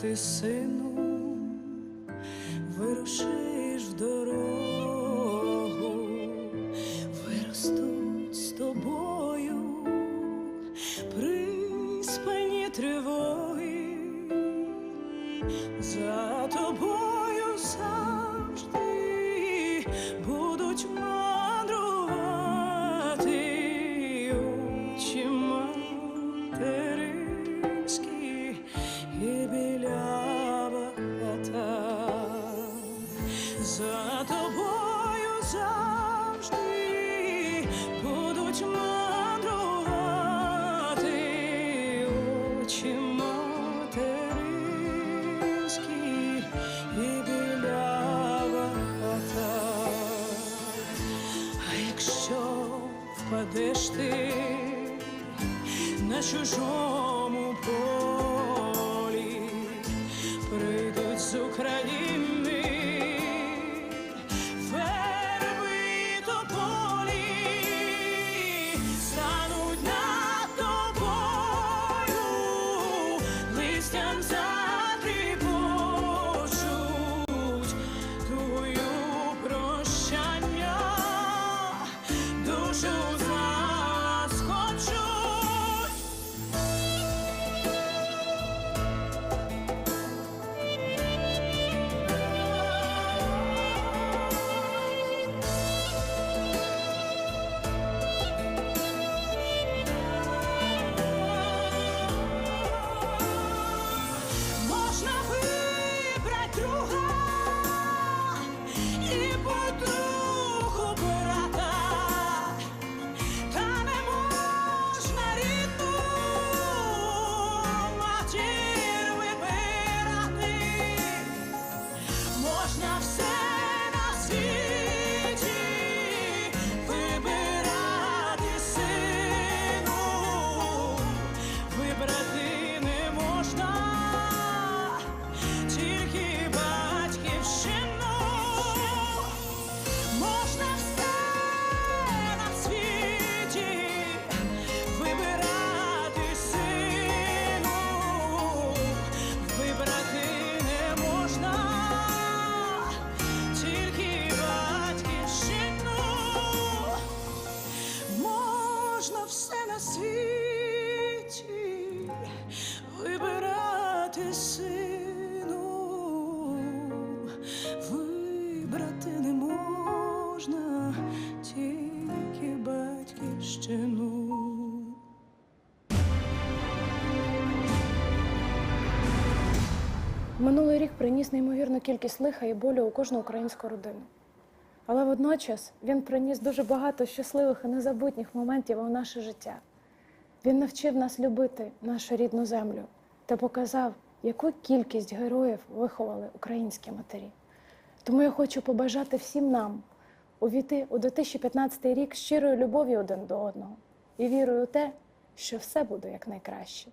ти, сину, вирушиш в дорогу, виростуть з тобою приспані тривоги, за тобою завжди тобою завжди будуть мандрувати очі материнські і білява хата. А якщо впадеш ти на чужому полі, sometimes I Можна все на світі Минулий рік приніс неймовірну кількість лиха і болю у кожну українську родину. Але водночас він приніс дуже багато щасливих і незабутніх моментів у наше життя. Він навчив нас любити нашу рідну землю та показав, яку кількість героїв виховали українські матері. Тому я хочу побажати всім нам увійти у 2015 рік щирою любов'ю один до одного і вірою у те, що все буде якнайкраще.